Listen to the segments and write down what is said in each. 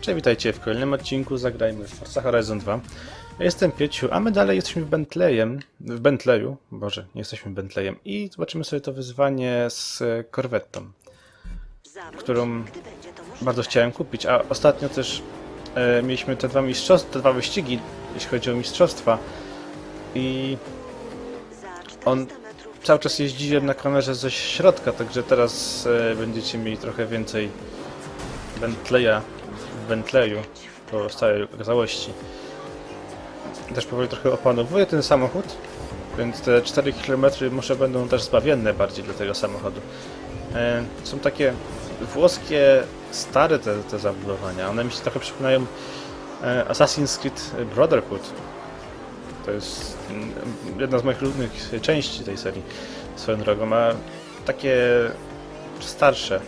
Cześć, witajcie w kolejnym odcinku Zagrajmy w Forza Horizon 2. Ja jestem Pieciu, a my dalej jesteśmy w Bentleyem, w Bentleyu, boże, nie jesteśmy Bentleyem. I zobaczymy sobie to wyzwanie z korwetą, którą bardzo chciałem kupić, a ostatnio też e, mieliśmy te dwa mistrzostwa, te dwa wyścigi, jeśli chodzi o mistrzostwa. I on cały czas jeździłem na kamerze ze środka, także teraz e, będziecie mieli trochę więcej Bentleya Bentleyu po całej całości. Też powoli trochę opanowuję ten samochód, więc te 4 km może będą też zbawienne bardziej dla tego samochodu. E, są takie włoskie, stare te, te zabudowania. One mi się trochę przypominają e, Assassin's Creed Brotherhood. To jest jedna z moich ulubionych części tej serii swoją drogą, a takie starsze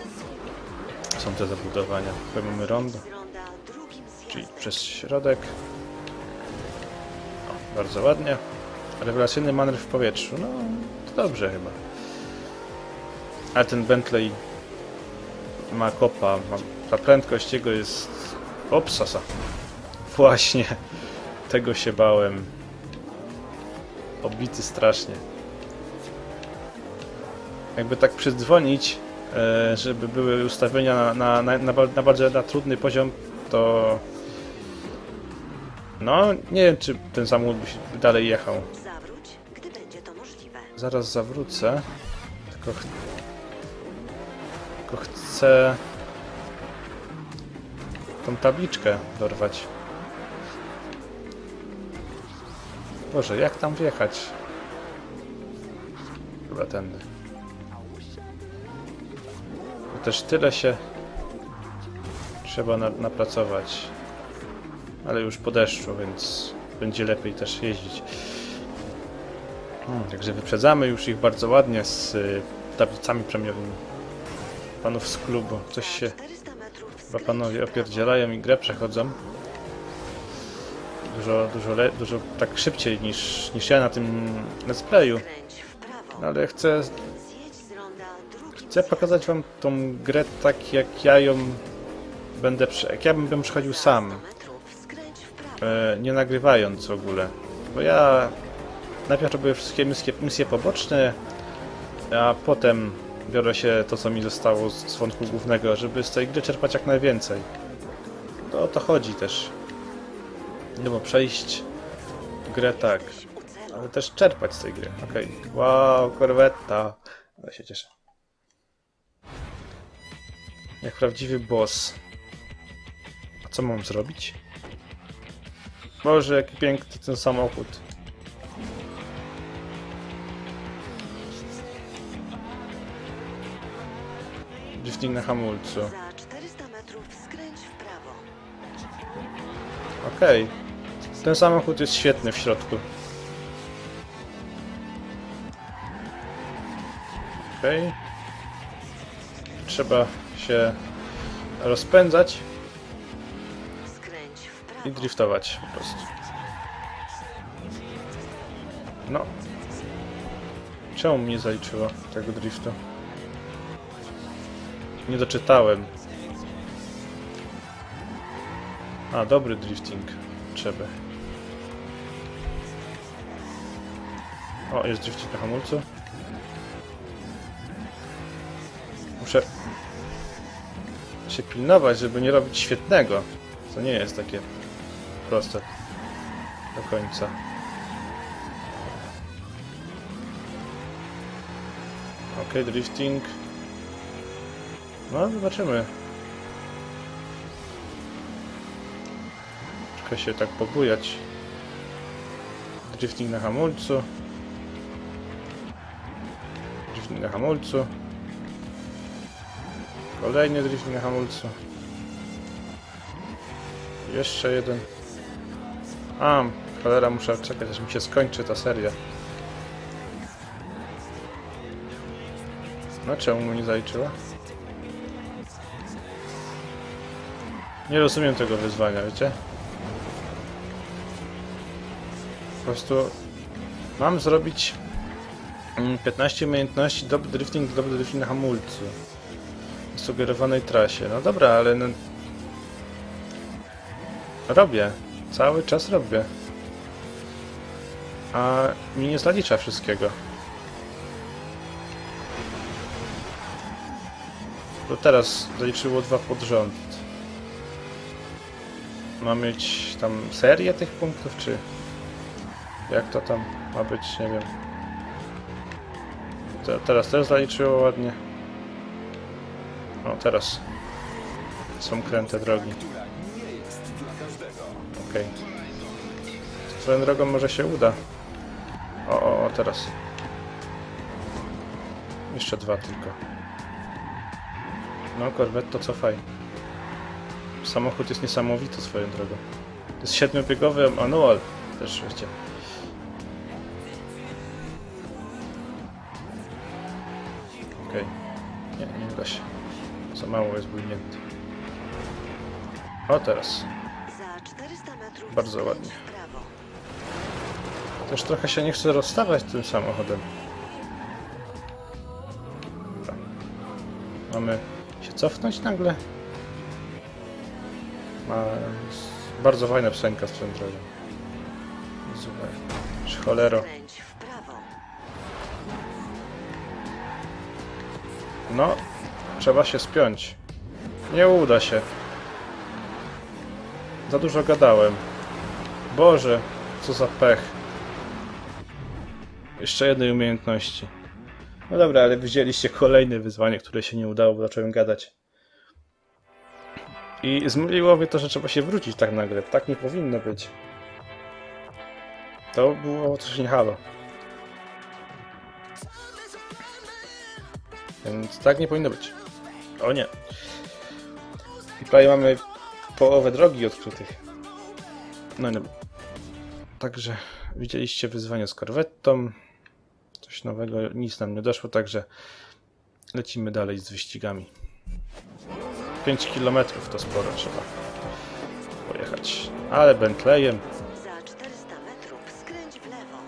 są te zabudowania. Tutaj mamy rondo, czyli przez środek. O, bardzo ładnie. Rewelacyjny manewr w powietrzu. No, to dobrze chyba. Ale ten Bentley ma kopa, ma, ta prędkość jego jest... Opsasa. Właśnie. Tego się bałem. Obity strasznie. Jakby tak przydzwonić, e, żeby były ustawienia na, na, na, na, na bardzo na trudny poziom, to... No, nie wiem, czy ten samochód by się dalej jechał. Zawróć, gdy będzie to możliwe. Zaraz zawrócę. Tylko, ch... tylko chcę tą tabliczkę dorwać. Boże, jak tam wjechać? Chyba tędy. Bo też tyle się trzeba na, napracować. Ale już po deszczu, więc będzie lepiej też jeździć. Hmm, Także wyprzedzamy już ich bardzo ładnie z y, tablicami premiowymi. Panów z klubu. Coś się 400 metrów chyba panowie opierdzielają i grę przechodzą. Dużo, dużo, le, dużo tak szybciej niż, niż ja na tym let's playu. No ale chcę, chcę pokazać wam tą grę tak jak ja ją będę, jak ja bym przechodził sam. E, nie nagrywając w ogóle. Bo ja najpierw robię wszystkie misje, misje poboczne, a potem biorę się to, co mi zostało z, z wątku głównego, żeby z tej gry czerpać jak najwięcej. To o to chodzi też. No bo przejść grę tak, ale też czerpać z tej gry. Okej. Wow, korwetta. Ale się cieszę. Jak prawdziwy boss. A co mam zrobić? Boże, jaki piękny ten samochód. Drifting na hamulcu. Za 400 metrów skręć w prawo. Okej. Ten samochód jest świetny w środku. Okej. Trzeba się rozpędzać i driftować po prostu. No. Czemu mnie zaliczyło tego driftu? Nie doczytałem. A, dobry drifting. Trzeba. O, jest drifting na hamulcu. Muszę się pilnować, żeby nie robić świetnego. To nie jest takie proste do końca. Ok, drifting. No, zobaczymy. Troszkę się tak pobujać. Drifting na hamulcu. Drifting na hamulcu. Kolejny drifting na hamulcu. Jeszcze jeden. A, cholera, muszę czekać, aż mi się skończy ta seria. No czemu mu nie zaliczyła? Nie rozumiem tego wyzwania, wiecie? Po prostu mam zrobić mm, 15 umiejętności dobry drifting, dobry drifting na hamulcu. W sugerowanej trasie. No dobra, ale no, Robię. Cały czas robię. A mi nie zalicza wszystkiego. To teraz zaliczyło dwa pod rząd. Ma mieć tam serię tych punktów, czy jak to tam ma być, nie wiem. Te, teraz też zaliczyło ładnie. O, teraz są kręte drogi. Okej. Swoją drogą może się uda. O, o, o, teraz. Jeszcze dwa tylko. No, Corvetto, cofaj. Samochód jest niesamowity swoją drogą. To jest siedmiobiegowy manual. Też wiecie. Okej. Nie, nie uda się. Za mało jest bujnięty. O, teraz. Za 400 metrów Bardzo ładnie. Też trochę się nie chcę rozstawać tym samochodem. Dobra. Mamy się cofnąć nagle? Ma bardzo fajna piosenka z drogą. Zobacz, cholero. No, trzeba się spiąć. Nie uda się. Za dużo gadałem. Boże, co za pech. Jeszcze jednej umiejętności. No dobra, ale widzieliście kolejne wyzwanie, które się nie udało, bo zacząłem gadać. I zmyliło mnie to, że trzeba się wrócić tak nagle. Tak nie powinno być. To było coś nie halo. Więc tak nie powinno być. O nie. I prawie mamy połowę drogi odkrytych. No nie. Także widzieliście wyzwanie z korwettą. Coś nowego, nic nam nie doszło, także lecimy dalej z wyścigami. 5 km to sporo trzeba pojechać. Ale Bentleyem. Za 400 metrów skręć w lewo.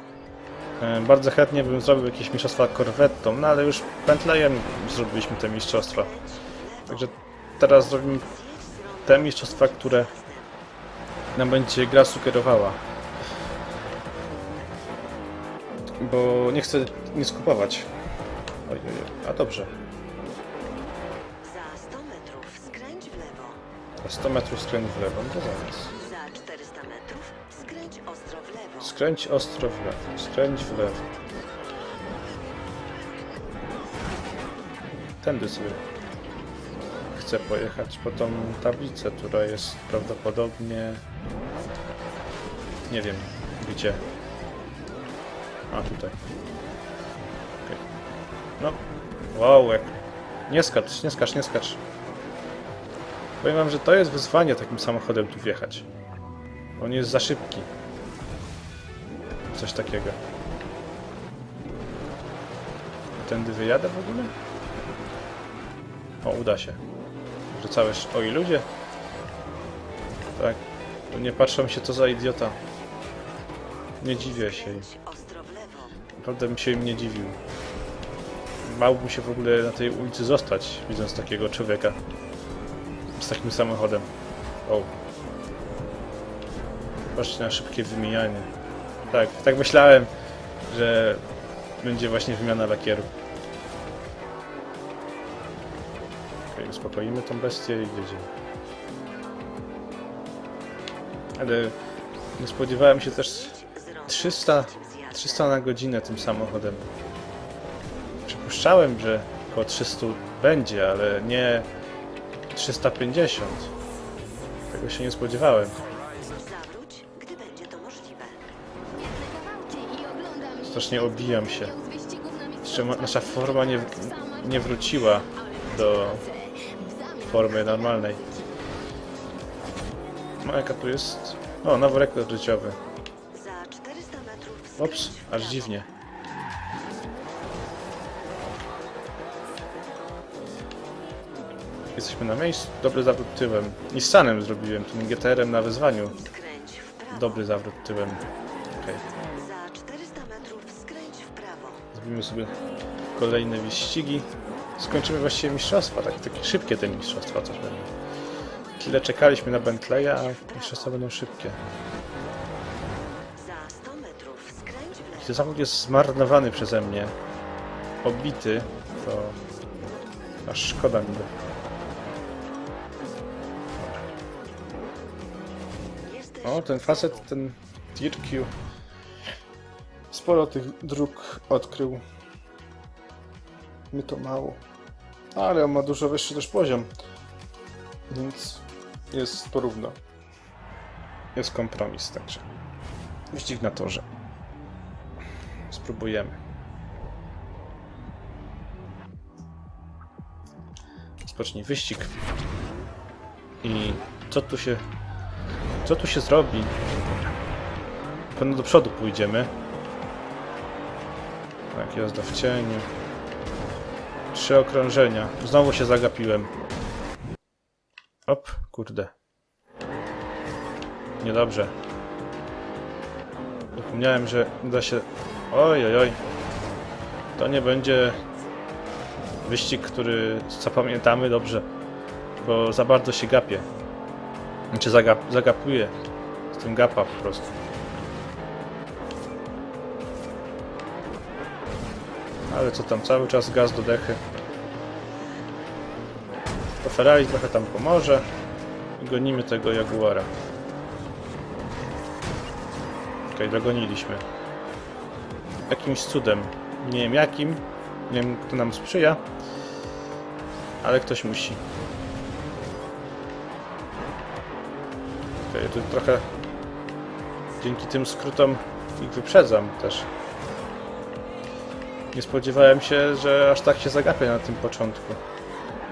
E, Bardzo chętnie bym zrobił jakieś mistrzostwa korwettą, no ale już Bentleyem zrobiliśmy te mistrzostwa. Także teraz zrobimy te mistrzostwa, które nam będzie gra sugerowała. Bo nie chcę nie skupować. Oj, oj, oj. A dobrze. Za 100 metrów skręć w lewo. A 100 metrów skręć w lewo, no to zaraz. Za 400 metrów skręć ostro w lewo. Skręć ostro w lewo. Skręć w lewo. Tędy sobie chcę pojechać po tą tablicę, która jest prawdopodobnie... Nie wiem gdzie. A tutaj. Okej. No. Wow, jak... Nie skacz, nie skacz, nie skacz. Powiem wam, że to jest wyzwanie takim samochodem tu wjechać. On jest za szybki. Coś takiego. Tędy wyjadę w ogóle? O, uda się. Że całe... O, i ludzie? Tak. Nie patrzą się, co za idiota. Nie dziwię się. Naprawdę bym się im nie dziwił. Bałbym się w ogóle na tej ulicy zostać, widząc takiego człowieka. Z takim samochodem. O. Patrzcie na szybkie wymienianie. Tak, tak myślałem, że będzie właśnie wymiana lakieru. Okej, uspokoimy tą bestię i jedziemy. Ale nie spodziewałem się też Z rąk 300, trzecim zjazdem. 300 na godzinę tym samochodem. Przypuszczałem, że około 300 będzie, ale nie 350. Tego się nie spodziewałem. Zawróć, gdy będzie to możliwe. Strasznie obijam się. Jeszcze ma- nasza forma nie, nie wróciła do formy normalnej. No jaka tu jest? O, nowy rekord życiowy. Za 400 metrów Ops, aż dziwnie. Jesteśmy na miejscu. Dobry zawrót tyłem. Nissanem zrobiłem, tym GTR-em na wyzwaniu. Dobry zawrót tyłem. Okej. Za 400 metrów skręć w prawo. Zrobimy sobie kolejne wyścigi. Skończymy właściwie mistrzostwa, tak, takie szybkie te mistrzostwa, coś będą. Tyle czekaliśmy na Bentleya, a co będą szybkie. Ten samochód jest zmarnowany przeze mnie. Obity, to aż szkoda mi go. O, ten facet, ten Tirkiu. Sporo tych dróg odkrył. My to mało. Ale on ma dużo wyższy też poziom. Więc jest porówno. Jest kompromis, także. Wyścig na torze. Spróbujemy. Spocznij wyścig. I co tu się. Co tu się zrobi? Pewno do przodu pójdziemy. Tak, jazda w cieniu. Trzy okrążenia. Znowu się zagapiłem. Op, kurde. Niedobrze. Zapomniałem, że da się... Oj, oj, oj. To nie będzie wyścig, który zapamiętamy dobrze, bo za bardzo się gapię. Znaczy zagap zagapuję. Z tym gapa po prostu. Ale co tam, cały czas gaz do dechy. To Ferrari trochę tam pomoże. I gonimy tego Jaguara. Okej, dogoniliśmy. Jakimś cudem. Nie wiem jakim. Nie wiem kto nam sprzyja. Ale ktoś musi. Okej, tu trochę dzięki tym skrótom ich wyprzedzam też. Nie spodziewałem się, że aż tak się zagapię na tym początku.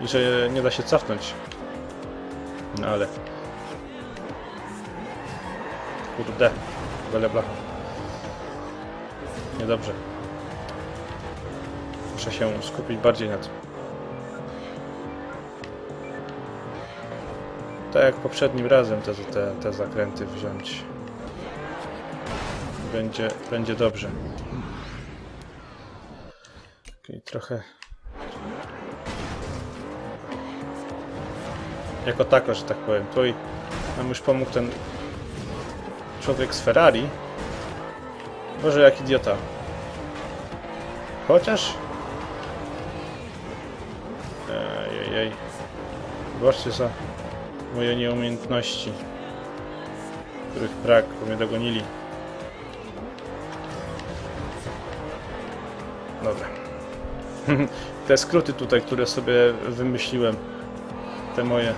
I że nie da się cofnąć. No ale... Kurde. Bele blacha. Niedobrze. Muszę się skupić bardziej na tym. Tak jak poprzednim razem te, te, te zakręty wziąć. Będzie, będzie dobrze. Okej, trochę. Jako tako, że tak powiem. Tutaj nam już pomógł ten człowiek z Ferrari. Boże, jak idiota. Chociaż... Ejej. Zobaczcie za moje nieumiejętności, których brak, bo mnie dogonili. Dobra. Te skróty tutaj, które sobie wymyśliłem, te moje.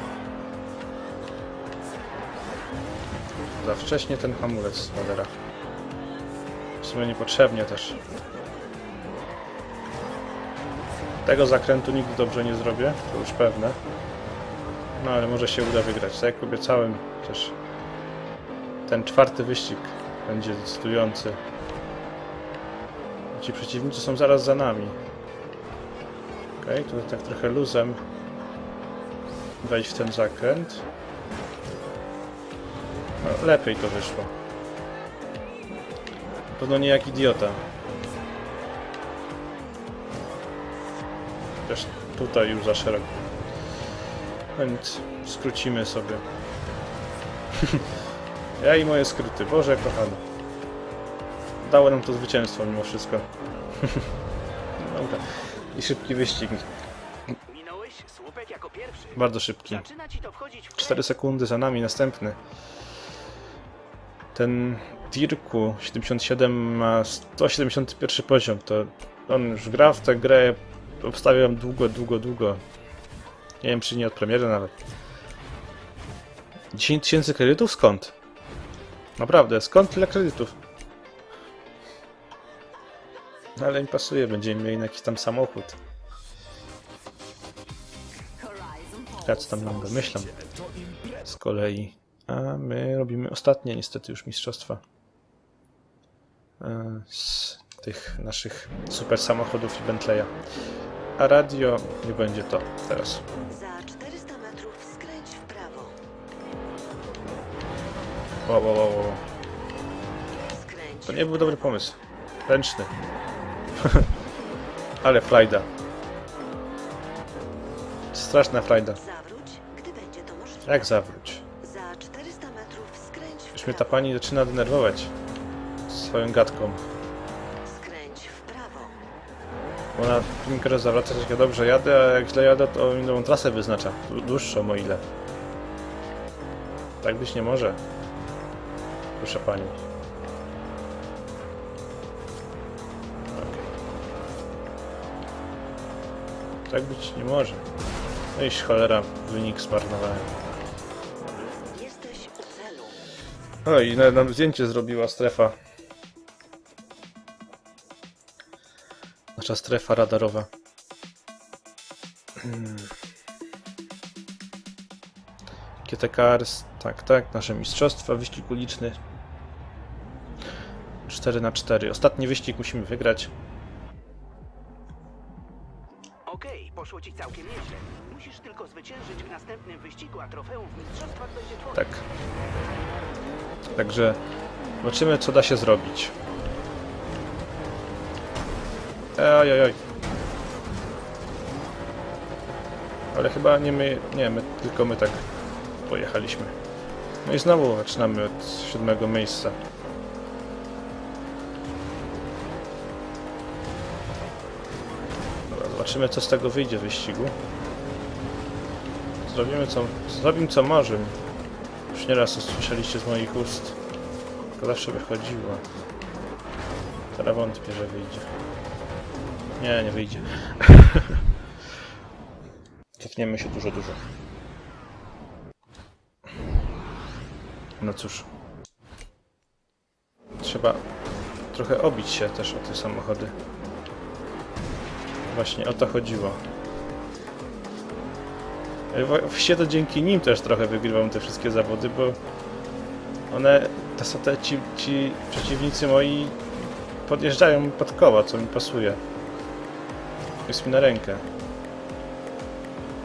Za wcześnie ten hamulec Wadera. W sumie niepotrzebnie też. Tego zakrętu nigdy dobrze nie zrobię, to już pewne. No ale może się uda wygrać. Tak jak obiecałem, też ten czwarty wyścig będzie decydujący. Ci przeciwnicy są zaraz za nami. Okej, tutaj tak trochę luzem wejść w ten zakręt. No, lepiej to wyszło. Na pewno nie jak idiota. Tutaj już za szeroko. Więc skrócimy sobie. ja i moje skróty. Boże kochany. Dało nam to zwycięstwo mimo wszystko. Dobra. I szybki wyścig. Minąłeś słupek jako pierwszy. Bardzo szybki. Zaczyna ci to wchodzić w 4 sekundy za nami, następny. Ten Dirku 77 ma 171 poziom, to on już gra w tę grę, obstawiam długo, długo, długo. Nie wiem czy nie od premiery nawet. 10 tysięcy kredytów? Skąd? Naprawdę, skąd tyle kredytów? No ale mi pasuje, będziemy mieli jakiś tam samochód. Ja co tam nam wymyślam. Z kolei. A my robimy ostatnie niestety już mistrzostwa. E, Z tych naszych super samochodów i Bentleya. A radio nie będzie to teraz. Za 400 metrów skręć w prawo. Wow, wow, wow, wow. Skręć To nie był dobry pomysł. Ręczny. Ale frajda. Straszna frajda. Zawróć, gdy będzie to możliwe. Jak zawróć? Za 400 metrów skręć w Już mnie ta pani zaczyna denerwować. Swoją gadką. Bo Ona mi każe zawracać, jak ja dobrze jadę, a jak źle jadę, to mi nową trasę wyznacza. Dłu- Dłuższą o ile. Tak być nie może. Proszę pani. Okej. Tak być nie może. No iż cholera, wynik zmarnowałem. Jesteś u celu. O i nawet nam zdjęcie zrobiła strefa. Nasza strefa radarowa. Hmm. GT Cars, tak, tak, nasze mistrzostwa, wyścig uliczny. 4 na 4 Ostatni wyścig musimy wygrać. Okej, poszło ci całkiem nieźle. Musisz tylko zwyciężyć w następnym wyścigu, a trofeum w mistrzostwach będzie twoje. Tak. Także zobaczymy, co da się zrobić. Oj, oj, oj. Ale chyba nie my, nie my, tylko my tak pojechaliśmy. No i znowu zaczynamy od siódmego miejsca. Dobra, zobaczymy, co z tego wyjdzie wyścigu. Zrobimy co, zrobimy co możemy. Już nieraz usłyszeliście z moich ust. To zawsze wychodziło. Teraz wątpię, że wyjdzie. Nie, nie wyjdzie. Cofniemy się dużo, dużo. No cóż. Trzeba trochę obić się też o te samochody. Właśnie o to chodziło. Właściwie to dzięki nim też trochę wygrywam te wszystkie zawody, bo one, te ci, ci przeciwnicy moi podjeżdżają pod koła, co mi pasuje. Jest mi na rękę.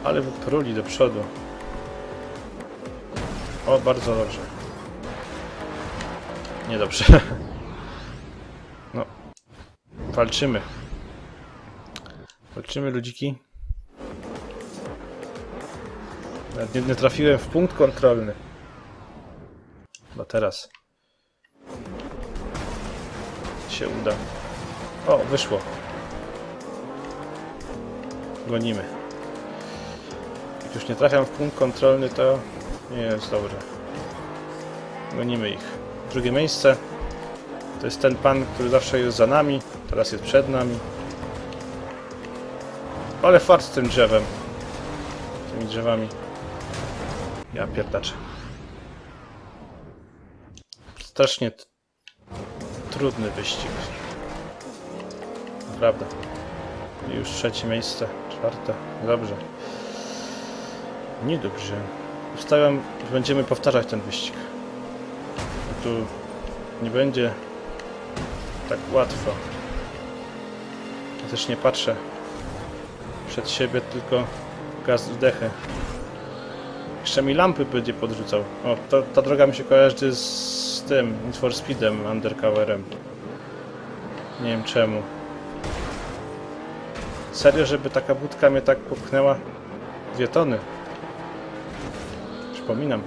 Ale wypruli do przodu. O, bardzo dobrze. Niedobrze. No. Walczymy. Walczymy, ludziki. Nawet nie, nie trafiłem w punkt kontrolny. Chyba teraz. Się uda. O, wyszło. Gonimy. Jak już nie trafiam w punkt kontrolny, to nie jest dobrze. Gonimy ich. Drugie miejsce. To jest ten pan, który zawsze jest za nami, teraz jest przed nami. Ale fart z tym drzewem. Tymi drzewami. Ja pierdaczę. Strasznie trudny wyścig. Naprawdę. I Już trzecie miejsce, czwarte. Dobrze. Niedobrze. Ustawiam, będziemy powtarzać ten wyścig. Tu nie będzie tak łatwo. Ja też nie patrzę przed siebie, tylko gaz w dechę. Jeszcze mi lampy będzie podrzucał. O, to, ta droga mi się kojarzy z tym, Need for Speedem, Undercoverem. Nie wiem czemu. Serio, żeby taka budka mnie tak popchnęła? Dwie tony. Przypominam.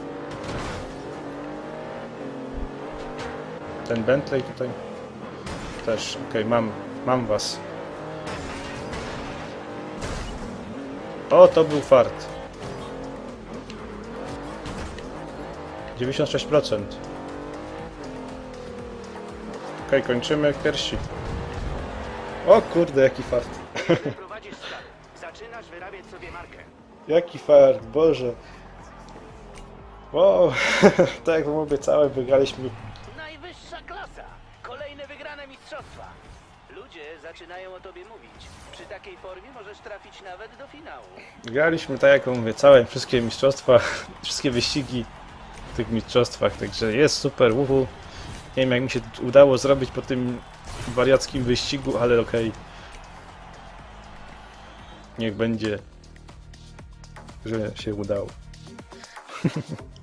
Ten Bentley tutaj też. Okej, mam, mam was. O, to był fart. 96%. Okej, kończymy jak pierwsi. O kurde, jaki fart. Sobie markę. Jaki fart, Boże. Wow, tak jak wam obiecałem, wygraliśmy. Najwyższa klasa. Kolejne wygrane mistrzostwa. Ludzie zaczynają o tobie mówić. Przy takiej formie możesz trafić nawet do finału. Graliśmy tak jak wam obiecałem, wszystkie mistrzostwa, wszystkie wyścigi w tych mistrzostwach, także jest super, uhu. Nie wiem jak mi się udało zrobić po tym wariackim wyścigu, ale okej. Niech będzie, że się udało.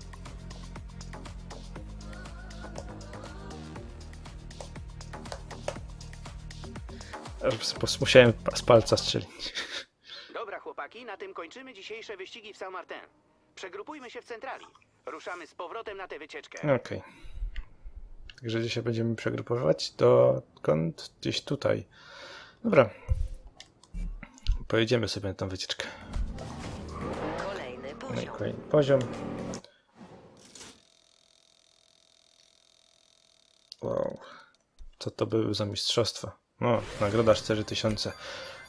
Musiałem z palca strzelić. Dobra chłopaki, na tym kończymy dzisiejsze wyścigi w Saint-Martin. Przegrupujmy się w centrali. Ruszamy z powrotem na tę wycieczkę. Okej. Także dzisiaj będziemy przegrupować dokąd? Gdzieś tutaj. Dobra. Pojedziemy sobie na tą wycieczkę. Kolejny No i poziom. kolejny poziom. Wow. Co to były za mistrzostwa? No, nagroda 4000.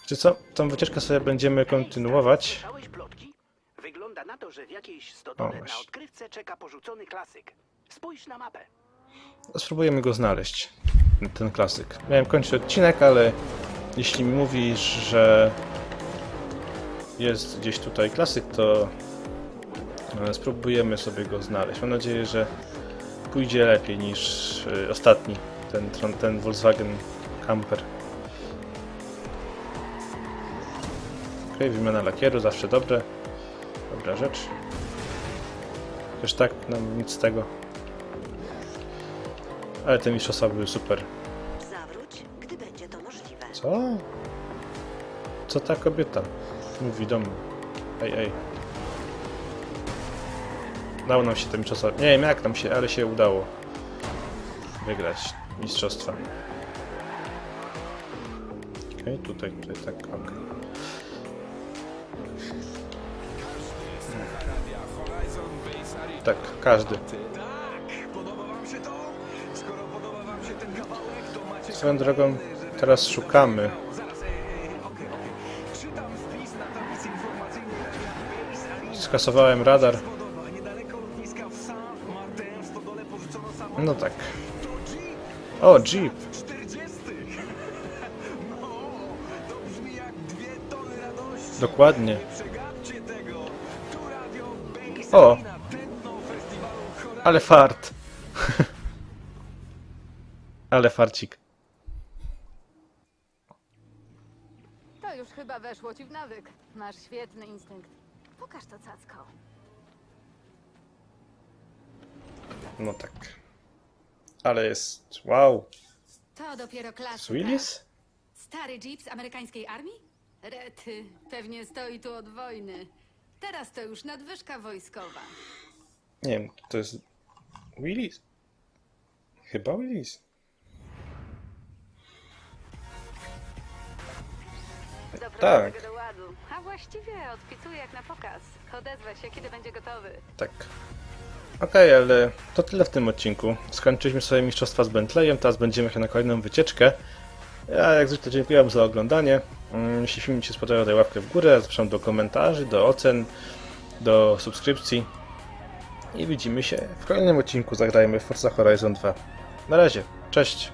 Czy co? Tą wycieczkę sobie będziemy kontynuować. Słyszałeś plotki? Wygląda na to, że w jakiejś O, stodole na właśnie. odkrywce czeka porzucony klasyk. Spójrz na mapę. Spróbujemy go znaleźć. Ten klasyk. Miałem kończyć odcinek, ale jeśli mówisz, że jest gdzieś tutaj klasyk, to e, spróbujemy sobie go znaleźć. Mam nadzieję, że pójdzie lepiej niż e, ostatni, ten, ten Volkswagen Camper. Ok, wymiana lakieru, zawsze dobre. Dobra rzecz. Też tak nam nic z tego. Ale te mistrzostwa były super. Zawróć, gdy będzie to możliwe. Co? Co ta kobieta mówi do mnie? Ej, ej. Udało nam się mistrzostwa. Nie wiem jak nam się, ale się udało wygrać mistrzostwa. Okej, tutaj, tutaj tak, okej. Tak, każdy. Swoją drogą, teraz szukamy. Skasowałem radar. No tak. O, Jeep. 40. To brzmi jak dwie tony radości. Dokładnie. O. Ale fart. Ale farcik. To już chyba weszło ci w nawyk. Masz świetny instynkt. Pokaż to cacko. No tak. Ale jest. Wow. To dopiero klasyka. Z Willis? Stary jeep z amerykańskiej armii? Rety, pewnie stoi tu od wojny. Teraz to już nadwyżka wojskowa. Nie wiem, to jest. Willis? Chyba Willis. Tak. do ładu. A właściwie odpisuję jak na pokaz. Odezwę się, kiedy będzie gotowy. Tak. Okej, ale to tyle w tym odcinku. Skończyliśmy sobie mistrzostwa z Bentleyem, teraz będziemy jechać na kolejną wycieczkę. Ja jak zwykle dziękuję Wam za oglądanie. Mm, Jeśli film Mi się spodobał, daj łapkę w górę, zapraszam do komentarzy, do ocen, do subskrypcji. I widzimy się w kolejnym odcinku Zagrajmy w Forza Horizon 2. Na razie, cześć!